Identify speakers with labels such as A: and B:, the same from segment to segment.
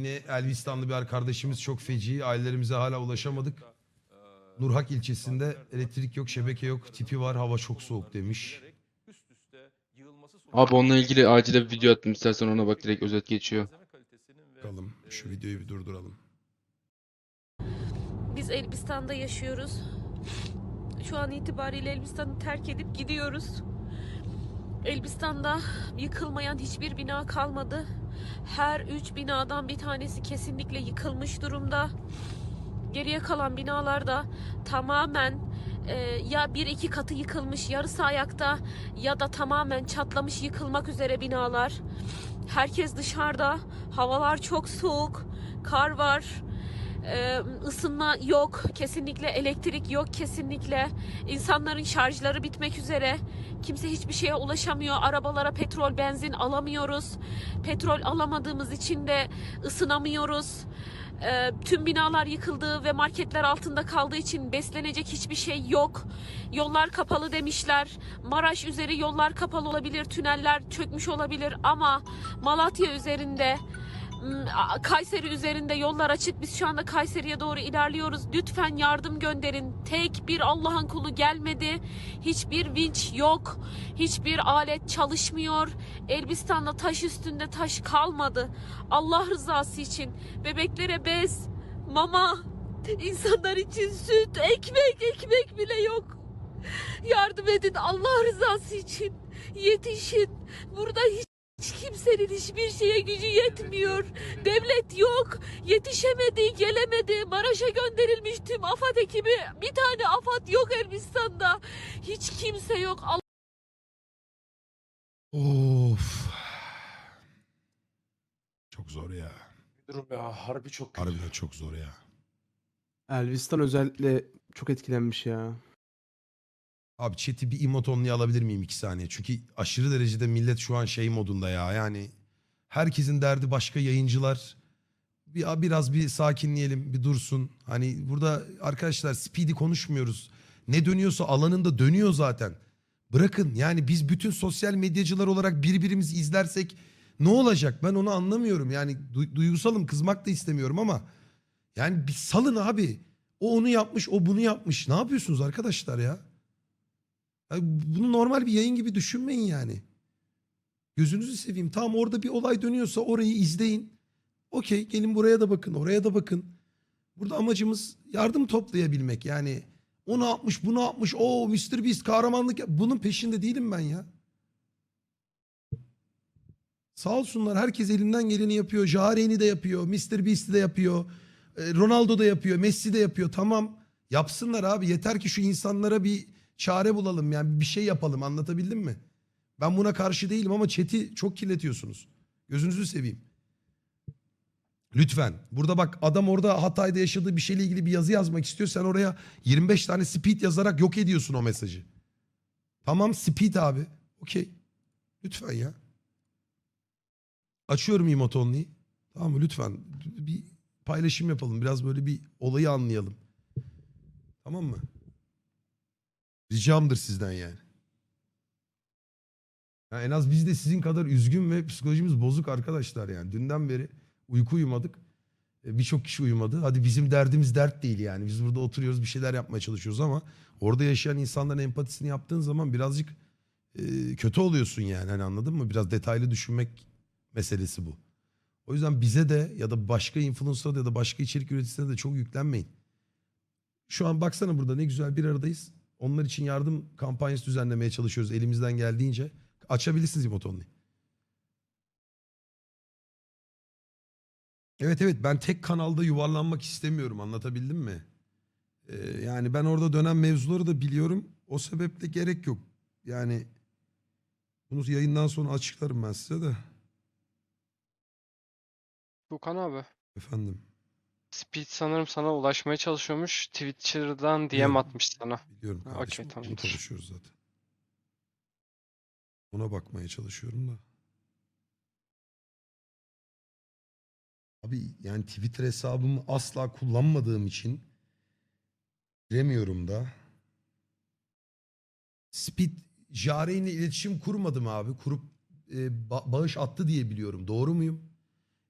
A: Yine Elbistanlı bir arkadaşımız çok feci. Ailelerimize hala ulaşamadık. Nurhak ilçesinde elektrik yok, şebeke yok, tipi var, hava çok soğuk demiş.
B: Abi onunla ilgili acile bir video attım istersen ona bak direkt özet geçiyor.
A: Bakalım şu videoyu bir durduralım.
C: Biz Elbistan'da yaşıyoruz. Şu an itibariyle Elbistan'ı terk edip gidiyoruz. Elbistan'da yıkılmayan hiçbir bina kalmadı. Her üç binadan bir tanesi kesinlikle yıkılmış durumda. Geriye kalan binalarda tamamen e, ya bir iki katı yıkılmış, yarısı ayakta ya da tamamen çatlamış yıkılmak üzere binalar. Herkes dışarıda. Havalar çok soğuk. Kar var. Ee, ısınma yok kesinlikle elektrik yok kesinlikle insanların şarjları bitmek üzere. Kimse hiçbir şeye ulaşamıyor. Arabalara petrol benzin alamıyoruz. Petrol alamadığımız için de ısınamıyoruz. Tüm binalar yıkıldı ve marketler altında kaldığı için beslenecek hiçbir şey yok. Yollar kapalı demişler. Maraş üzeri yollar kapalı olabilir tüneller çökmüş olabilir ama Malatya üzerinde Kayseri üzerinde yollar açık. Biz şu anda Kayseri'ye doğru ilerliyoruz. Lütfen yardım gönderin. Tek bir Allah'ın kulu gelmedi. Hiçbir vinç yok. Hiçbir alet çalışmıyor. Elbistan'da taş üstünde taş kalmadı. Allah rızası için bebeklere bez, mama, insanlar için süt, ekmek, ekmek bile yok. Yardım edin Allah rızası için. Yetişin. Burada hiç kimsenin hiçbir şeye gücü yetmiyor. Devlet yok. Yetişemedi, gelemedi. Maraş'a gönderilmiş tüm AFAD ekibi. Bir tane AFAD yok Elbistan'da. Hiç kimse yok.
A: Of. Çok zor ya.
D: Durum ya harbi çok kötü.
A: Harbiden çok zor ya.
E: Elvis'ten özellikle çok etkilenmiş ya.
A: Abi chat'i bir emotonluya alabilir miyim iki saniye? Çünkü aşırı derecede millet şu an şey modunda ya. Yani herkesin derdi başka yayıncılar. Bir, biraz bir sakinleyelim, bir dursun. Hani burada arkadaşlar speedy konuşmuyoruz. Ne dönüyorsa alanında dönüyor zaten. Bırakın yani biz bütün sosyal medyacılar olarak birbirimizi izlersek ne olacak? Ben onu anlamıyorum. Yani du- duygusalım, kızmak da istemiyorum ama yani bir salın abi. O onu yapmış, o bunu yapmış. Ne yapıyorsunuz arkadaşlar ya? Bunu normal bir yayın gibi düşünmeyin yani. Gözünüzü seveyim. Tamam orada bir olay dönüyorsa orayı izleyin. Okey gelin buraya da bakın, oraya da bakın. Burada amacımız yardım toplayabilmek. Yani onu yapmış, bunu yapmış. O Mr. Beast kahramanlık. Bunun peşinde değilim ben ya. Sağ olsunlar herkes elinden geleni yapıyor. Jare'ni de yapıyor. Mr. Beast'i de yapıyor. e, Ronaldo da yapıyor. Messi de yapıyor. Tamam yapsınlar abi. Yeter ki şu insanlara bir çare bulalım. Yani bir şey yapalım anlatabildim mi? Ben buna karşı değilim ama chat'i çok kirletiyorsunuz. Gözünüzü seveyim. Lütfen. Burada bak adam orada Hatay'da yaşadığı bir şeyle ilgili bir yazı yazmak istiyor. Sen oraya 25 tane speed yazarak yok ediyorsun o mesajı. Tamam speed abi. Okey. Lütfen ya. Açıyorum emotonluyu. Tamam mı? Lütfen. Bir paylaşım yapalım. Biraz böyle bir olayı anlayalım. Tamam mı? Ricamdır sizden yani. Ya en az biz de sizin kadar üzgün ve psikolojimiz bozuk arkadaşlar yani. Dünden beri uyku uyumadık. E, Birçok kişi uyumadı. Hadi bizim derdimiz dert değil yani. Biz burada oturuyoruz bir şeyler yapmaya çalışıyoruz ama orada yaşayan insanların empatisini yaptığın zaman birazcık e, kötü oluyorsun yani. Hani anladın mı? Biraz detaylı düşünmek meselesi bu. O yüzden bize de ya da başka influencer'a ya da başka içerik üreticisine de çok yüklenmeyin. Şu an baksana burada ne güzel bir aradayız. Onlar için yardım kampanyası düzenlemeye çalışıyoruz elimizden geldiğince. Açabilirsiniz emotonunu. Evet evet ben tek kanalda yuvarlanmak istemiyorum anlatabildim mi? Ee, yani ben orada dönen mevzuları da biliyorum. O sebeple gerek yok. Yani bunu yayından sonra açıklarım ben size de.
F: Tukan abi.
A: Efendim
F: Speed sanırım sana ulaşmaya çalışıyormuş. Twitter'dan DM
A: Biliyorum.
F: atmış sana.
A: biliyorum
F: Ha,
A: kardeşim.
F: okey,
A: Bunu
F: tamamdır.
A: konuşuyoruz zaten. Ona bakmaya çalışıyorum da. Abi yani Twitter hesabımı asla kullanmadığım için giremiyorum da. Speed Jare ile iletişim kurmadım abi. Kurup e, ba- bağış attı diye biliyorum. Doğru muyum?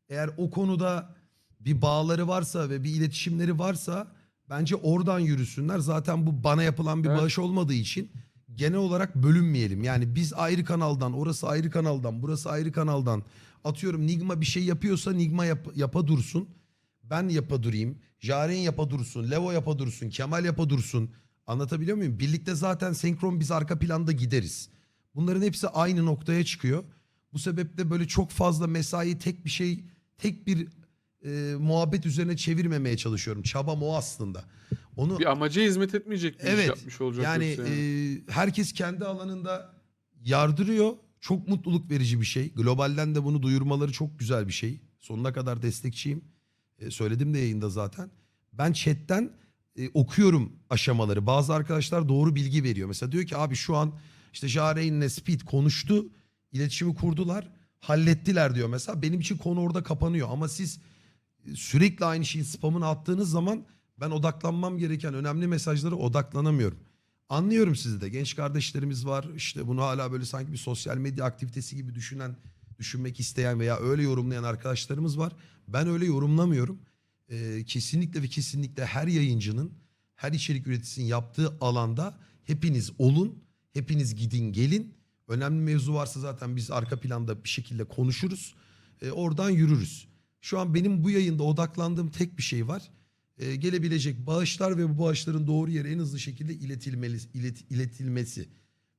A: Eğer o konuda bir bağları varsa ve bir iletişimleri varsa bence oradan yürüsünler. Zaten bu bana yapılan bir
D: Evet.
A: bağış olmadığı için genel olarak bölünmeyelim. Yani biz ayrı kanaldan, orası ayrı kanaldan, burası ayrı kanaldan atıyorum Nigma bir şey yapıyorsa Nigma yap, yapa dursun. Ben yapa durayım. Jaren yapa dursun. Levo yapa dursun. Kemal yapa dursun. Anlatabiliyor muyum? Birlikte zaten senkron biz arka planda gideriz. Bunların hepsi aynı noktaya çıkıyor. Bu sebeple böyle çok fazla mesai tek bir şey, tek bir e, muhabbet üzerine çevirmemeye çalışıyorum. Çabam o aslında. Onu
G: Bir amaca hizmet etmeyecek bir iş
A: Evet.
G: yapmış olacak
A: yani
G: yoksa yani.
A: e, herkes kendi alanında yardırıyor. Çok mutluluk verici bir şey. Globalden de bunu duyurmaları çok güzel bir şey. Sonuna kadar destekçiyim. E, söyledim de yayında zaten. Ben chatten e, okuyorum aşamaları. Bazı arkadaşlar doğru bilgi veriyor. Mesela diyor ki abi şu an işte Jareyn'le Speed konuştu. iletişimi kurdular. Hallettiler diyor mesela. Benim için konu orada kapanıyor. Ama siz sürekli aynı şeyin spamını attığınız zaman ben odaklanmam gereken önemli mesajlara odaklanamıyorum. Anlıyorum sizi de. Genç kardeşlerimiz var. İşte bunu hala böyle sanki bir sosyal medya aktivitesi gibi düşünen, düşünmek isteyen veya öyle yorumlayan arkadaşlarımız var. Ben öyle yorumlamıyorum. Ee, kesinlikle ve kesinlikle her yayıncının, her içerik üreticisinin yaptığı alanda hepiniz olun, hepiniz gidin gelin. Önemli mevzu varsa zaten biz arka planda bir şekilde konuşuruz. Ee, oradan yürürüz. Şu an benim bu yayında odaklandığım tek bir şey var e, gelebilecek bağışlar ve bu bağışların doğru yere en hızlı şekilde iletilmeli, ilet- iletilmesi.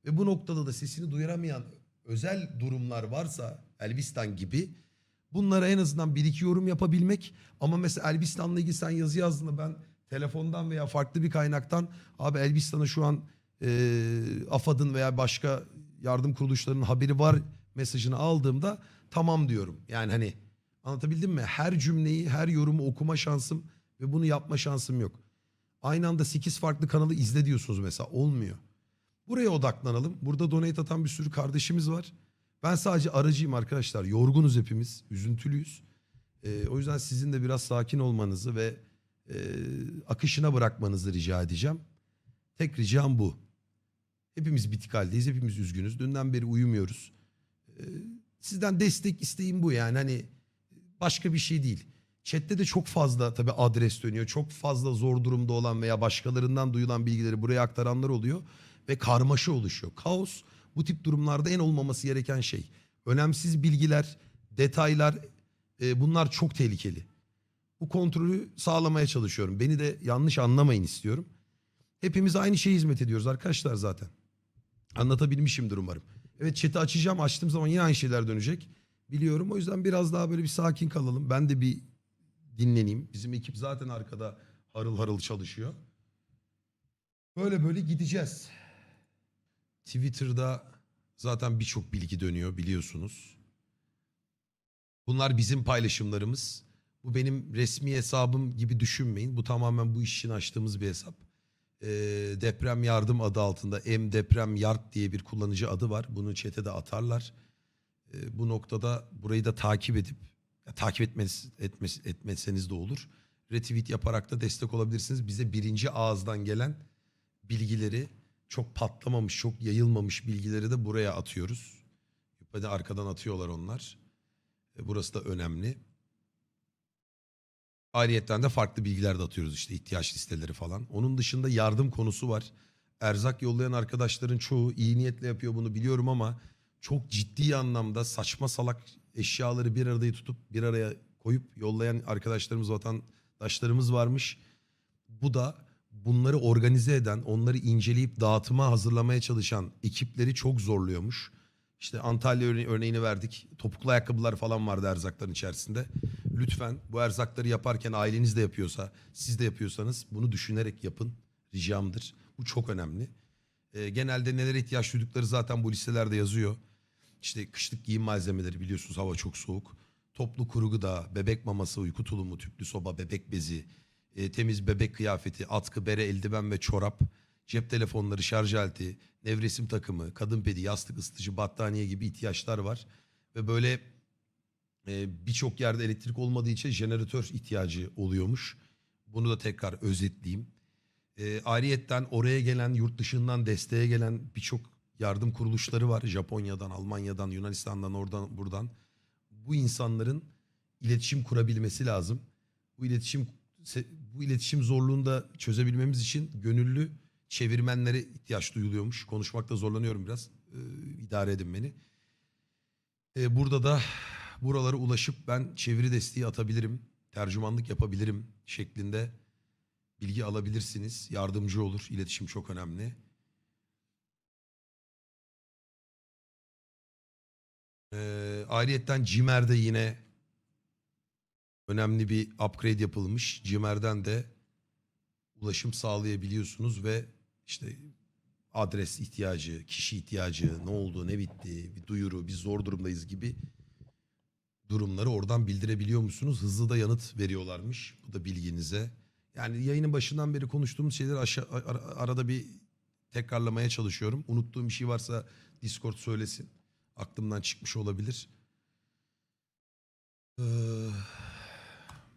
A: Ve bu noktada da sesini duyuramayan özel durumlar varsa Elbistan gibi bunlara en azından bir iki yorum yapabilmek. Ama mesela Elbistan'la ilgili sen yazı yazdığında ben telefondan veya farklı bir kaynaktan abi Elbistan'a şu an e, AFAD'ın veya başka yardım kuruluşlarının haberi var mesajını aldığımda tamam diyorum. Yani hani anlatabildim mi? Her cümleyi, her yorumu okuma şansım ve bunu yapma şansım yok. Aynı anda 8 farklı kanalı izle diyorsunuz mesela. Olmuyor. Buraya odaklanalım. Burada donate atan bir sürü kardeşimiz var. Ben sadece aracıyım arkadaşlar. Yorgunuz hepimiz. Üzüntülüyüz. Ee, o yüzden sizin de biraz sakin olmanızı ve e, akışına bırakmanızı rica edeceğim. Tek ricam bu. Hepimiz bitik haldeyiz. Hepimiz üzgünüz. Dünden beri uyumuyoruz. Ee, sizden destek isteğim bu yani. Hani başka bir şey değil. Chat'te de çok fazla tabii adres dönüyor. Çok fazla zor durumda olan veya başkalarından duyulan bilgileri buraya aktaranlar oluyor. Ve karmaşa oluşuyor. Kaos bu tip durumlarda en olmaması gereken şey. Önemsiz bilgiler, detaylar e, bunlar çok tehlikeli. Bu kontrolü sağlamaya çalışıyorum. Beni de yanlış anlamayın istiyorum. Hepimiz aynı şeye hizmet ediyoruz arkadaşlar zaten. Anlatabilmişimdir umarım. Evet chat'i açacağım. Açtığım zaman yine aynı şeyler dönecek. Biliyorum. O yüzden biraz daha böyle bir sakin kalalım. Ben de bir dinleneyim. Bizim ekip zaten arkada harıl harıl çalışıyor. Böyle böyle gideceğiz. Twitter'da zaten birçok bilgi dönüyor biliyorsunuz. Bunlar bizim paylaşımlarımız. Bu benim resmi hesabım gibi düşünmeyin. Bu tamamen bu iş için açtığımız bir hesap. Ee, deprem yardım adı altında M Deprem Yard diye bir kullanıcı adı var. Bunu chat'e de atarlar. Ee, bu noktada burayı da takip edip ya, takip etmeniz, etmez, etmeseniz de olur. Retweet yaparak da destek olabilirsiniz. Bize birinci ağızdan gelen bilgileri çok patlamamış, çok yayılmamış bilgileri de buraya atıyoruz. Hadi arkadan atıyorlar onlar. E, Burası da önemli. Ayrıyetten de farklı bilgiler de atıyoruz işte ihtiyaç listeleri falan. Onun dışında yardım konusu var. Erzak yollayan arkadaşların çoğu iyi niyetle yapıyor bunu biliyorum ama çok ciddi anlamda saçma salak eşyaları bir arada tutup bir araya koyup yollayan arkadaşlarımız, vatandaşlarımız varmış. Bu da bunları organize eden, onları inceleyip dağıtıma hazırlamaya çalışan ekipleri çok zorluyormuş. İşte Antalya örne- örneğini verdik. Topuklu ayakkabılar falan vardı erzakların içerisinde. Lütfen bu erzakları yaparken aileniz de yapıyorsa, siz de yapıyorsanız bunu düşünerek yapın. Ricamdır. Bu çok önemli. Ee, genelde nelere ihtiyaç duydukları zaten bu listelerde yazıyor. İşte kışlık giyim malzemeleri biliyorsunuz hava çok soğuk. Toplu kuru gıda, bebek maması, uyku tulumu, tüplü soba, bebek bezi, e, temiz bebek kıyafeti, atkı, bere, eldiven ve çorap, cep telefonları, şarj aleti, nevresim takımı, kadın pedi, yastık, ısıtıcı, battaniye gibi ihtiyaçlar var. Ve böyle e, birçok yerde elektrik olmadığı için jeneratör ihtiyacı oluyormuş. Bunu da tekrar özetleyeyim. E, ayrıyetten oraya gelen, yurt dışından desteğe gelen birçok yardım kuruluşları var. Japonya'dan, Almanya'dan, Yunanistan'dan, oradan, buradan. Bu insanların iletişim kurabilmesi lazım. bu iletişim bu iletişim zorluğunu da çözebilmemiz için gönüllü çevirmenlere ihtiyaç duyuluyormuş. Konuşmakta zorlanıyorum biraz. Ee, idare edin beni. Ee, burada da buralara ulaşıp ben çeviri desteği atabilirim, tercümanlık yapabilirim şeklinde bilgi alabilirsiniz. Yardımcı olur. İletişim çok önemli. Ee, ayrıyetten Cimer'de yine önemli bir upgrade yapılmış. Cimer'den de ulaşım sağlayabiliyorsunuz ve işte adres ihtiyacı, kişi ihtiyacı, ne oldu, ne bitti, bir duyuru, biz zor durumdayız gibi durumları oradan bildirebiliyor musunuz? Hızlı da yanıt veriyorlarmış. Bu da bilginize. Yani yayının başından beri konuştuğumuz şeyleri aşağı, ara- arada bir tekrarlamaya çalışıyorum. Unuttuğum bir şey varsa Discord söylesin. Aklımdan çıkmış olabilir. Ee,